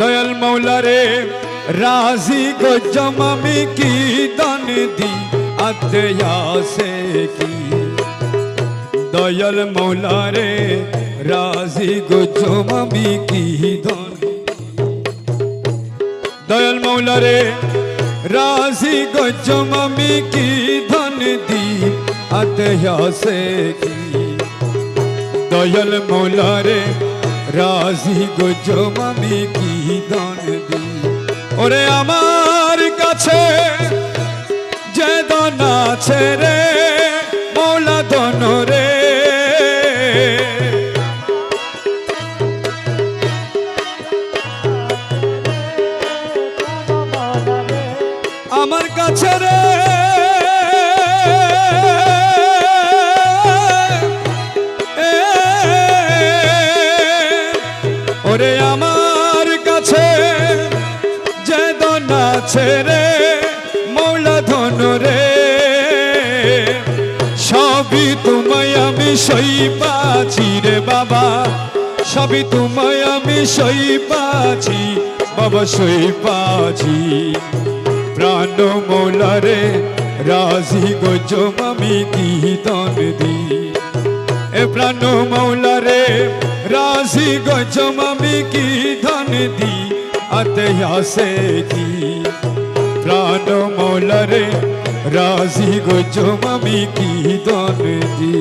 দয়াল মৌলারে, রাজি গজম আমি কি দান দি? আত্ময়াসে কি? দয়াল মৌলারে, রাজি গজম আমি কি দান দয়াল মৌলারে, রাজি গজম আমি কি ধন দি? আত্ময়াসে কি? দয়াল মৌলারে, রাজি গজম আমি কি দি ওরে আমার কাছে যে দন আছে রে আছে রে মৌলা ধন রে। সবই তোমায় আমি সই পাচ্ছি রে বাবা, সবই তোমায় আমি সই পাচ্ছি, বাবা সই পাচ্ছি। প্রাণ মৌলারে রাজি গজম আমি কি দন দি। এ প্রাণ মৌলারে রাজি গজম আমি কি ধন দি। আতয়াসে কি প্রাণ মৌলারে রাজি গজম আমি কি দন দি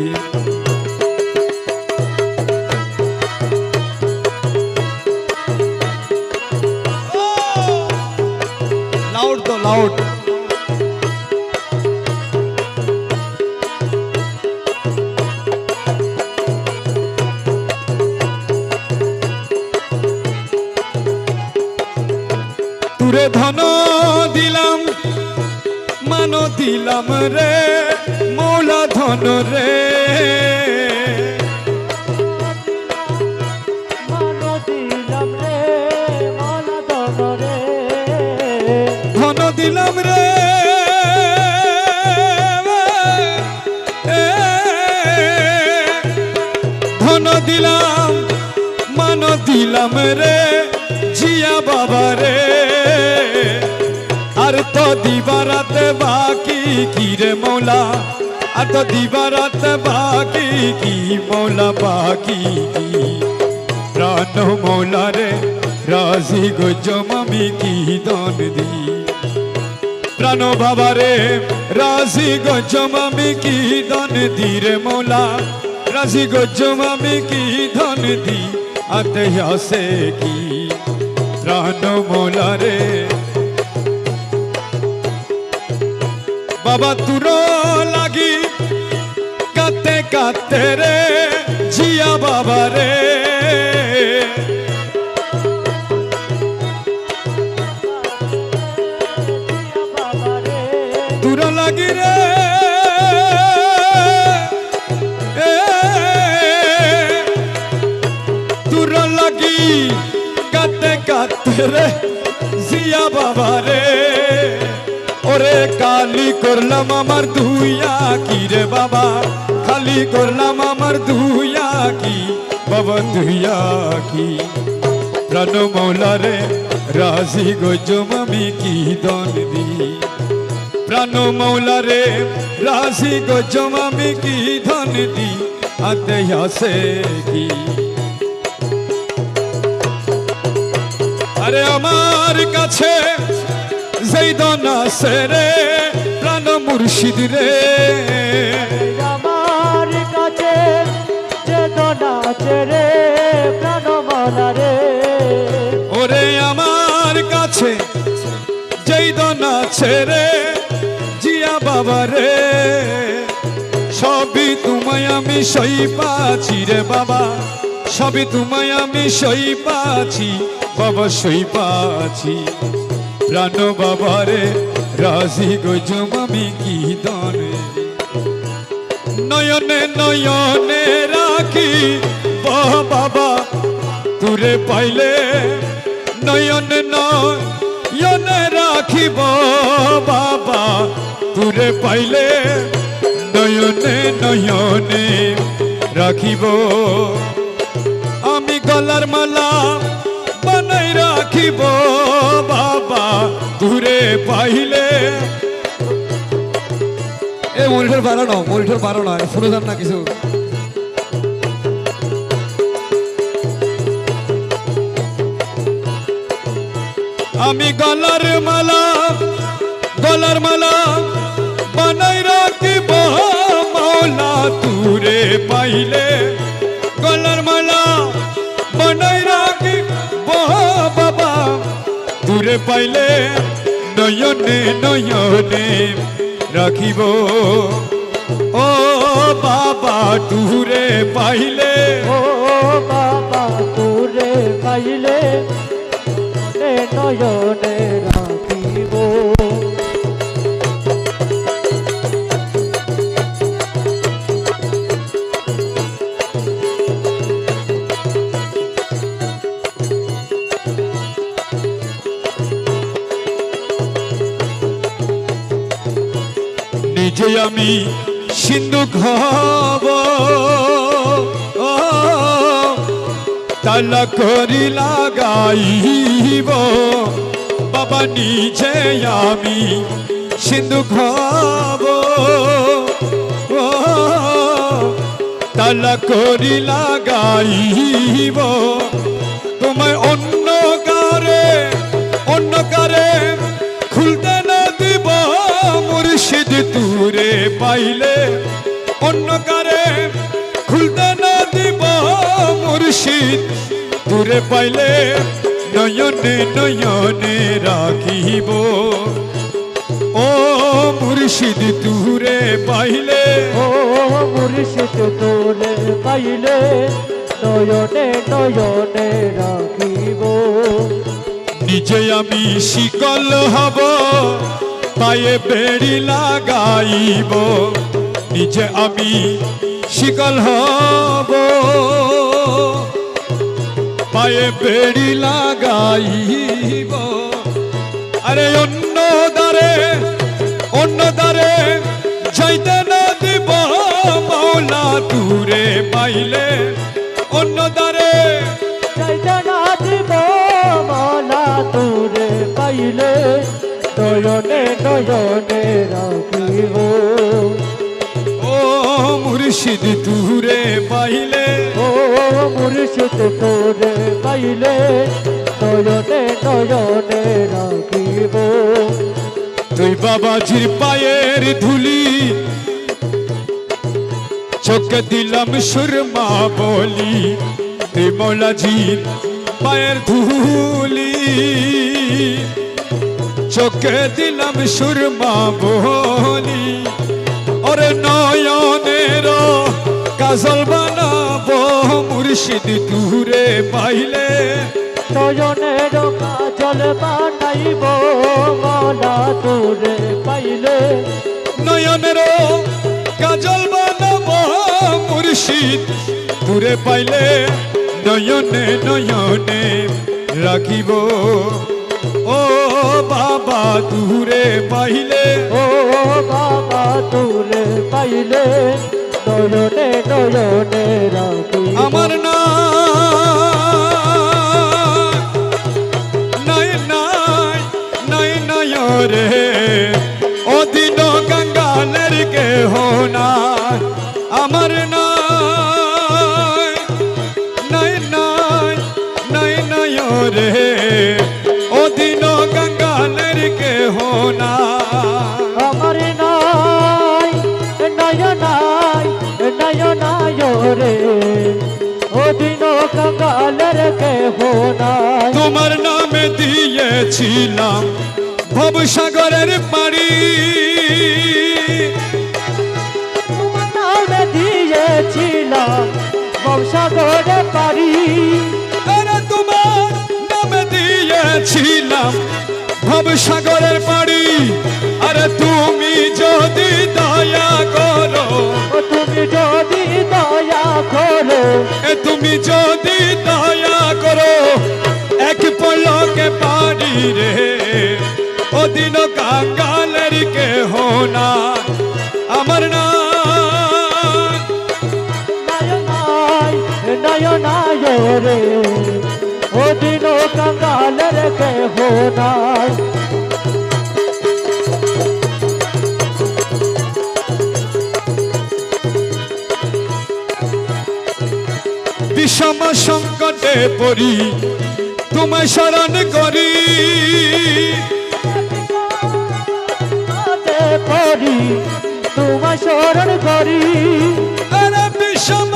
দিলাম রে মৌলা ধন রে। ধন দিলাম রে। ধন দিলাম মান দিলাম রে জিয়া বাবা রে। আর তো বাকি কি মৌলা আর তো দিবারাতে বাকি কি মৌলা বাকি কি প্রাণ মৌলা রাজি গজম কি দন দি। প্রাণ বাবা রে, রাজি গজম কি দন দি রে মৌলা, রাজি গজম কি ধন দি আতয়াসে কি। প্রাণ মৌলা রে বাবা তুর লাগি কাতে কাতে রে জিয়া বাবা রে। দিয়া বাবা রে দূর লাগি রে এ, লাগি কাতে কাতে রে। করলাম আমার দুইয়া কি রে বাবা। খালি করলাম আমার দুইয়া কি বাবা দুইয়া কি প্রাণ মৌলা রে, রাজি গজম আমি কি দন দি প্রাণ মৌলা রে রাশি গজম আমি কি ধন দি আতে আসে কি? আরে আমার কাছে সেই দন আসে রে মুর্শিদ রে। আমার কাছে আছে রে প্রাণ মনা রে। ওরে আমার কাছে যেই দন রে জিয়া বাবা রে। সবই তোমায় আমি সই পাচ্ছি রে বাবা। সবই তোমায় আমি সই পাচ্ছি বাবা সই পাচ্ছি। প্রাণ বাবা রে রাজি গজম আমি কি দনে? নয়নে নয়নে রাখি বাবা, তুরে পাইলে। নয়ন নয়নে রাখিব বাবা, তুরে পাইলে। নয়নে নয়নে রাখিব। আমি গলার মালা বানাই রাখিব পাইলে। এ মনিটর বাড়ানো মনিটর বাড়ানো শুনে যান না কিছু। আমি গলার মালা গলার মালা বানাই রাখিব, মাওলা তুরে পাইলে। গলার মালা বানাই রাখিব, বাবা, তুরে পাইলে। নয়নে নয়নে রাখিব। ও বাবা তুরে পাইলে। ও বাবা তোরে পাইলে নয়নে আমি সিন্ধু খাব ও, তালা করি লাগাইব। বাবা নিজে আমি সিন্ধু খাব ও, তালা করি লাগাইব। তোমায় অন্য কারে অন্য কারে তুরে পাইলে অন্য কারে খুলতে না দিব মুর্শিদ। তুরে পাইলে নয়নে নয়নে রাখিব। ও মুর্শিদ তুরে পাইলে ও মুর্শিদ তোরে পাইলে নয়নে নয়নে রাখিব। নিজে আমি শিকল হব পায়ে বেড়ি লাগাইব, নিজে আমি শিকল হব। পায়ে বেড়ি লাগাইব। আরে অন্য দ্বারে অন্য দ্বারে যাইতে না দিব, মাওলা তুরে পাইলে অন্য দ্বারে না দিব মালা তোরে পাইলে নয়নে নয়নে রাখিব। ও মুর্শিদ তুরে পাইলে। ও মুর্শিদ তোরে পাইলে নয়নে নয়নে রাখিব। তুই বাবাজির পায়ের ধুলি চোখে দিলাম সুরমা বলি। তুই মৌলাজির পায়ের ধুলি। চোখে দিলাম সুরমা বলি ওরে নয়নের কাজল বানাবো মুর্শিদ তুরে পাইলে। নয়নের কাজল বানাইব মালা তোরে পাইলে। নয়নের কাজল বানাবো মুর্শিদ দূরে পাইলে। নয়নে নয়নে রাখিব ও বাবা দূরে পাইলে। ও বাবা তুরে পাইলে। নয়নে নয়নে রাখি আমার না নাই নাই নাই নাই রে অদিন গঙ্গালের কে হো আমার নাই। তোমার নামে দিয়েছিলাম ভবসাগরের পাড়ি। নামে দিয়েছিলাম ভবসাগরের পারি আরে তোমার নামে দিয়েছিলাম ভবসাগরের পাড়ি আরে তুমি যদি দয়া করো তুমি যদি দয়া করো এ তুমি যদি দয়া করো এক পলকে পারি রে ওদিন কাঙ্গালের কে হোনা আমার না নয় নয় রে ও দিন কেহ নাই বিষম সংকটে পড়ি তোমায় স্মরণ করি। করি তোমার স্মরণ করি। আরে বিষম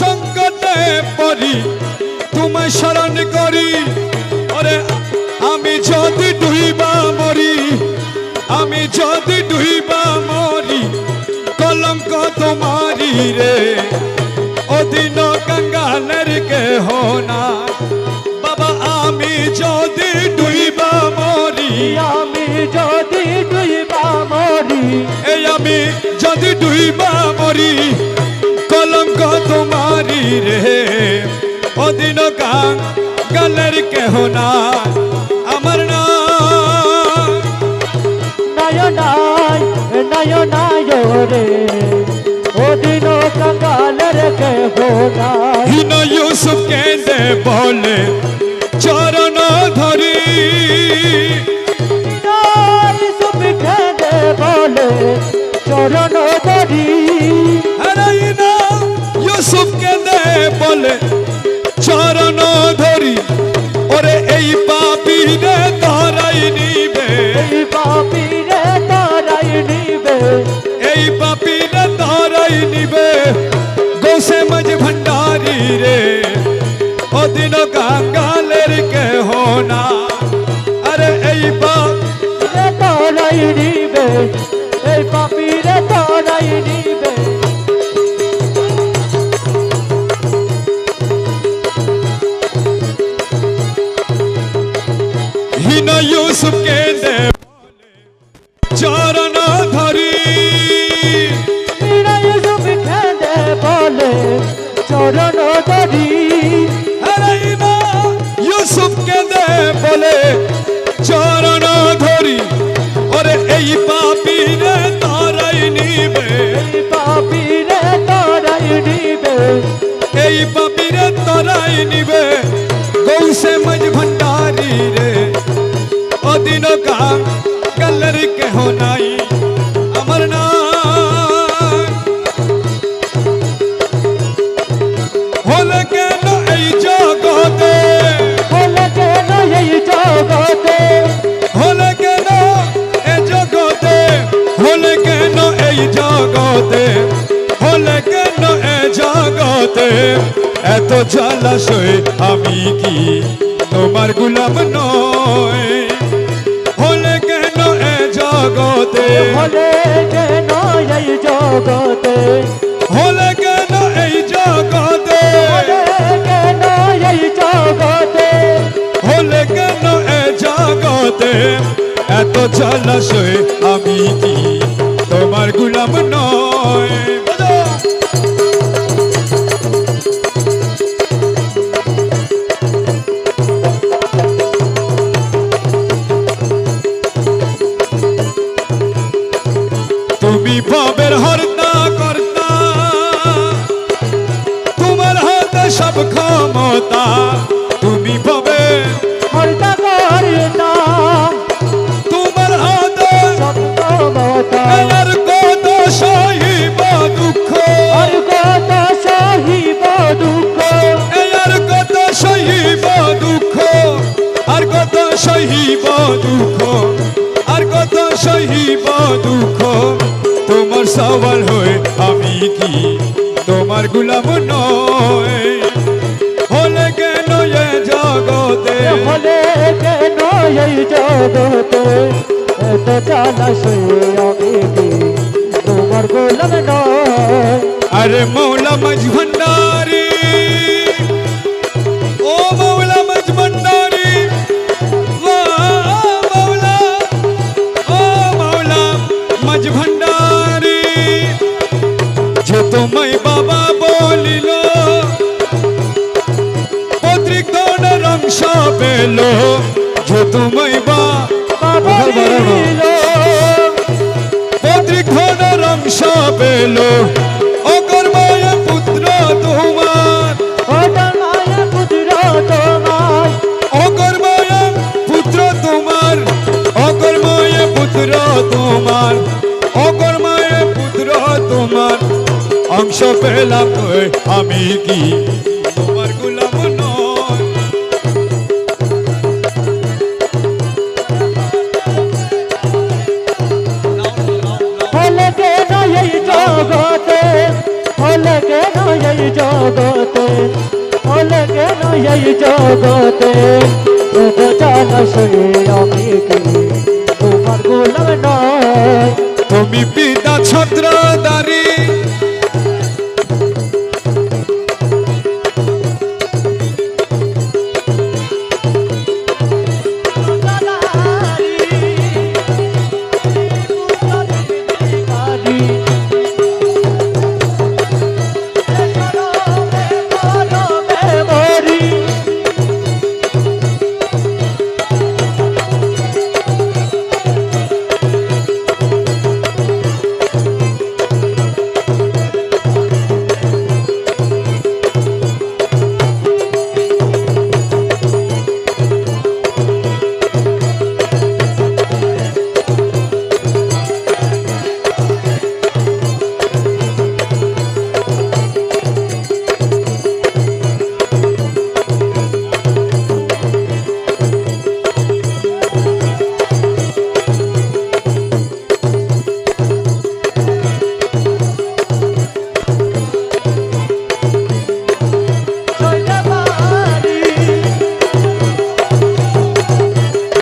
সংকটে পড়ি তোমায় স্মরণ করি। রে। অদিন গঙ্গালের কেহ না বাবা আমি যদি ডুইবা মরি আমি যদি তুই মরি এই আমি যদি ডুইবা মরি কলঙ্ক তোমারি রে। অদিন গঙ্গালের কেহ না আমার না নয়নায় নয়নায় রে। ওদিন ভোগায় হিন ইউসুফ কেঁদে বলে চরণ ধরি সুবিখেদে বলে চরণ ধরি হিনা ইউসুফ কেঁদে বলে চরণ ধরি ওরে এই পাপিরে ধরাই নিবে এই পাপিরে তারাই নিবে চরণ জগতে হলে কেন এ জগতে? এত জলাশয় আমি কি তোমার গুলাম নয় হলে কেন এ জগতে? বলে কেন এই জগতে? হলে কেন এই জগতে? কেন এই জগতে? হলে কেন এ জগতে? এত জলাশয় তোমার গুলাম নয়। হলে কেন এ জগতে? হলে কেন এই জগতে? এত চালাশে আমি তোমার গুলাম আরে মৌলা মজভন্ডা তোমায় বাবা বলিল পত্রিক দৌড়ের অংশ পেল যে তোমায় বাবা দিল পত্রিক ধনের অংশ পেল অকর্মায় পুত্র তোমার। ওটা মায়া পুত্র তোমার। অংশ পেলাম আমি কি? তোমার গুলাম জগতে? হলে কেন এই জগতে? হলে কেন এই জগতে? তো জানো সেই আমি কি? তোমার গোলাম নয় তুমি পিতা ছত্রদারী